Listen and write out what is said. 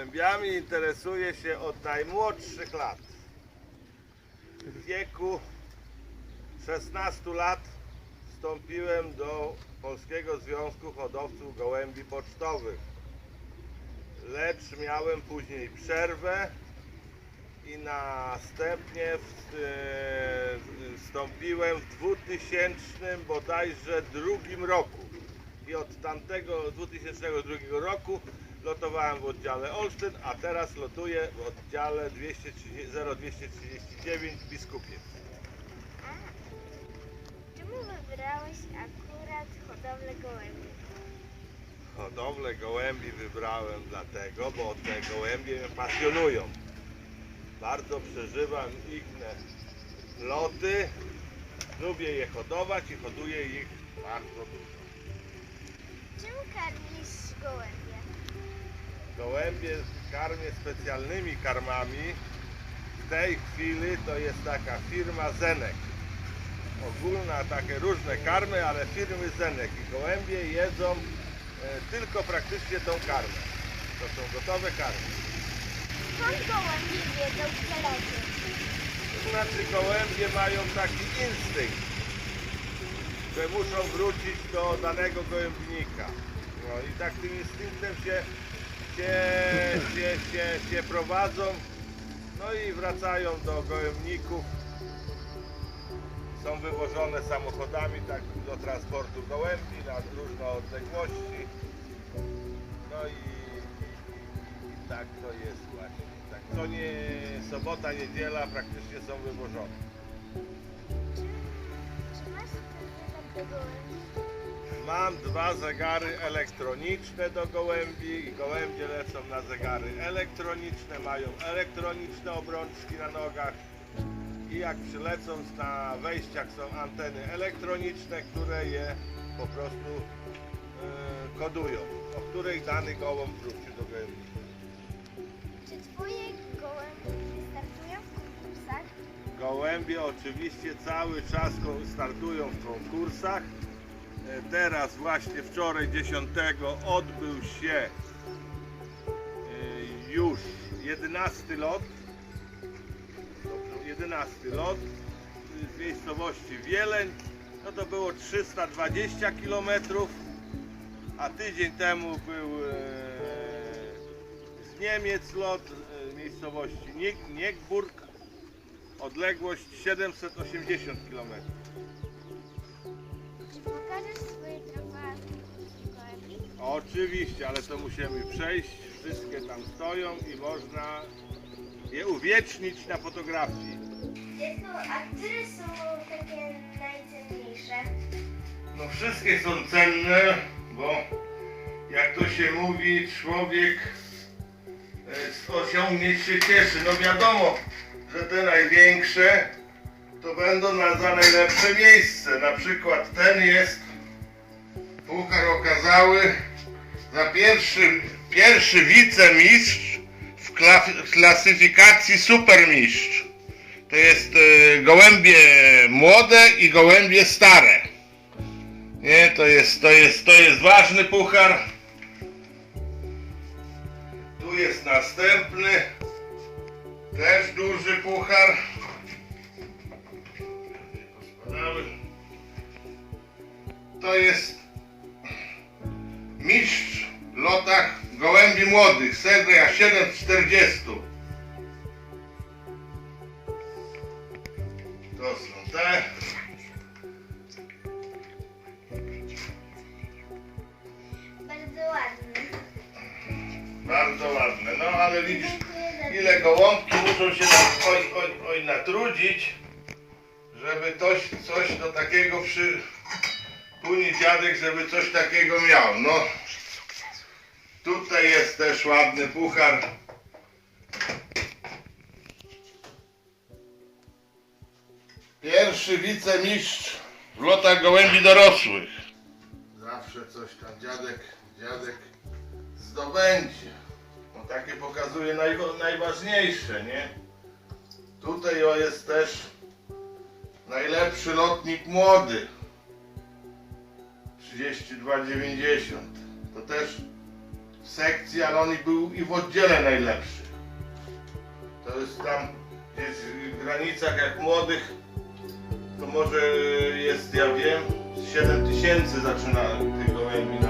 Gołębiami interesuję się od najmłodszych lat. W wieku 16 lat wstąpiłem do Polskiego Związku Hodowców Gołębi Pocztowych. Lecz miałem później przerwę i następnie e, wstąpiłem w 2000 bodajże drugim roku. I od tamtego 2002 roku lotowałem w oddziale Olsztyn, a teraz lotuję w oddziale 230 0239 w Biskupiec. Czemu wybrałeś akurat hodowlę gołębi? Hodowlę gołębi wybrałem dlatego, bo te gołębie mnie pasjonują. Bardzo przeżywam ich loty. Lubię je hodować i hoduję ich bardzo dużo. Czym karmisz gołębie? Gołębie karmię specjalnymi karmami. W tej chwili to jest taka firma Zenek. Ogólna takie różne karmy, ale firmy Zenek. I gołębie jedzą e, tylko praktycznie tą karmę. To są gotowe karmy. Skąd gołębie wiedzą przeloty? To znaczy gołębie mają taki instynkt, że muszą wrócić do danego gołębnika. No i tak tym instynktem się, się, się, się, się prowadzą. No i wracają do gołębników. Są wywożone samochodami tak, do transportu gołębi na różne odległości. No i, i tak to jest właśnie. Tak, co nie sobota, niedziela praktycznie są wywożone. Mam dwa zegary elektroniczne do gołębi i gołębie lecą na zegary elektroniczne, mają elektroniczne obrączki na nogach i jak przylecą na wejściach są anteny elektroniczne, które je po prostu e, kodują, o której dany gołąb wrócił do gołębi. Czy twoje Gołębie oczywiście cały czas startują w konkursach. E, Teraz właśnie wczoraj 10 odbył się e, już 11 lot. Dobrze, 11 lot z miejscowości Wieleń. No to było 320 km, a tydzień temu był e, z Niemiec lot e, miejscowości Niekburg odległość 780 km. Czy pokażesz swoje gołębi? Oczywiście, ale to musimy przejść. Wszystkie tam stoją i można je uwiecznić na fotografii. Dziecko, a które są takie najcenniejsze? No wszystkie są cenne, bo jak to się mówi, człowiek e, z osiągnięć się cieszy. No wiadomo, że te największe to będą na, za najlepsze miejsce. Na przykład ten jest puchar okazały za pierwszy, pierwszy wicemistrz w w klasyfikacji supermistrz. To jest e, gołębie młode i gołębie stare. Nie, to jest, to jest, to jest ważny puchar. Tu jest następny. Też duży puchar. To jest mistrz w lotach gołębi młodych, seria 740. To są te. Bardzo ładny. Bardzo ładne. No ale widzisz, ile gołąbki muszą się na, oj, oj, oj, natrudzić, żeby coś, coś do takiego przy... Puni dziadek, żeby coś takiego miał. No, tutaj jest też ładny puchar. Pierwszy wicemistrz w lotach gołębi dorosłych. Zawsze coś tam dziadek, dziadek zdobędzie. No takie pokazuje naj, najważniejsze, nie? Tutaj o, jest też najlepszy lotnik młody. 32,90. To też sekcji, ale on był i w oddziale najlepszy. To jest tam gdzieś w granicach jak młodych, to może jest, ja wiem, 7 tysięcy zaczyna tych gołębi